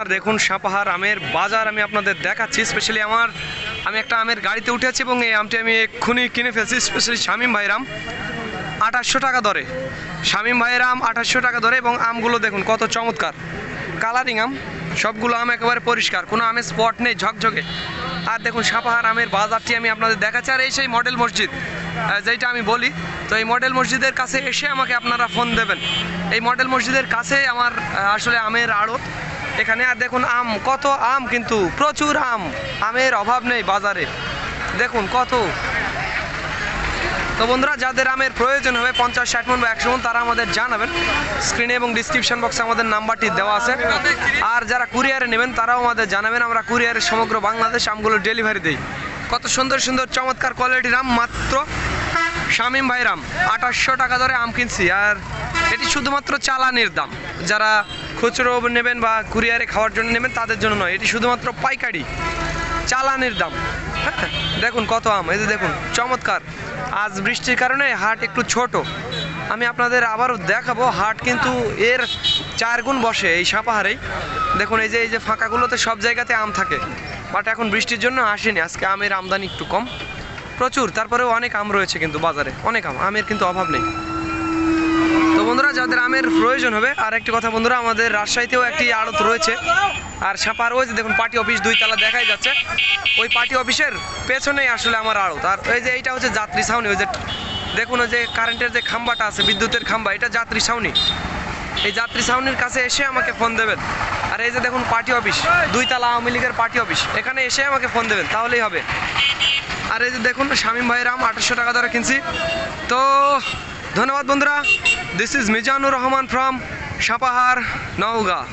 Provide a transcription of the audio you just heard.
আর দেখুন সাপাহার আমের বাজার আমি আপনাদের দেখাচ্ছি স্পেশালি আমার, আমি একটা আমের গাড়িতে উঠে আছি এবং এই আমটি আমি এক্ষুনি কিনে ফেলছি স্পেশালি শামীম ভাইরাম আঠাশশো টাকা দরে। শামীম ভাইয়ের আম আঠাশশো টাকা দরে এবং আমগুলো দেখুন কত চমৎকার। কালারিং আম, সবগুলো আম একেবারে পরিষ্কার, কোনো আমের স্পট নেই, ঝকঝকে। আর দেখুন সাপাহার আমের বাজারটি আমি আপনাদের দেখাচ্ছি, আর এই সেই মডেল মসজিদ যেটা আমি বলি, তো এই মডেল মসজিদের কাছে এসে আমাকে আপনারা ফোন দেবেন। এই মডেল মসজিদের কাছে আমার আসলে আমের আড়ত এখানে আর দেখুন আম, কত আম কিন্তু, প্রচুর আম। আমের অভাব নেই বাজারে। দেখুন কত। তো বন্ধুরা, যাদের আমের প্রয়োজন হবে, পঞ্চাশ, ষাট মন বা একশো মন, তারা আমাদের জানাবেন। স্ক্রিনে এবং ডিসক্রিপশন বক্সে আমাদের নাম্বারটি দেওয়া আছে। আর যারা কুরিয়ারে নেবেন, তারাও আমাদের জানাবেন। আমরা কুরিয়ারে সমগ্র বাংলাদেশ আমগুলো ডেলিভারি দিই। কত সুন্দর সুন্দর, চমৎকার কোয়ালিটির আম, মাত্র শামীম ভাইরাম আঠাশশো টাকা ধরে আম কিনছি। আর এটি শুধুমাত্র চালানির দাম। যারা খুচরো নেবেন বা কুরিয়ারে খাওয়ার জন্য নেবেন, তাদের জন্য নয়। এটি শুধুমাত্র পাইকারি, চালানের দাম। হ্যাঁ দেখুন কত আম। এই যে দেখুন, চমৎকার। আজ বৃষ্টির কারণে হাট একটু ছোট। আমি আপনাদের আবারও দেখাবো, হাট কিন্তু এর চার গুণ বসে এই সাপাহারেই। দেখুন, এই যে এই যে ফাঁকাগুলোতে সব জায়গাতে আম থাকে। বাট এখন বৃষ্টির জন্য আসেনি। আজকে আমের আমদানি একটু কম। প্রচুর, তারপরেও অনেক আম রয়েছে কিন্তু বাজারে। অনেক আম, আমের কিন্তু অভাব নেই। তো বন্ধুরা, যাদের আমের প্রয়োজন হবে, আর একটি কথা বন্ধুরা, আমাদের রাজশাহীতেও একটি আড়ত রয়েছে। আর সাপার ওই যে দেখুন, পার্টি অফিস দুই তালা দেখাই যাচ্ছে। ওই পার্টি অফিসের পেছনেই আসলে আমার আড়ত। আর এই যে এইটা হচ্ছে যাত্রী ছাউনি, ওই যে দেখুন, ওই যে কারেন্টের যে খাম্বাটা আছে, বিদ্যুতের খাম্বা, এটা যাত্রী ছাউনি। এই যাত্রী ছাউনির কাছে এসে আমাকে ফোন দেবেন। আর এই যে দেখুন, পার্টি অফিস দুই তালা আওয়ামী লীগের পার্টি অফিস, এখানে এসে আমাকে ফোন দেবেন, তাহলেই হবে। আর এই যে দেখুন, শামীম ভাইয়ের আম আঠাশশো টাকা ধরে কিনছি। তো ধন্যবাদ বন্ধুরা। This is Mizanur Rahman from Sapahar Naogaon.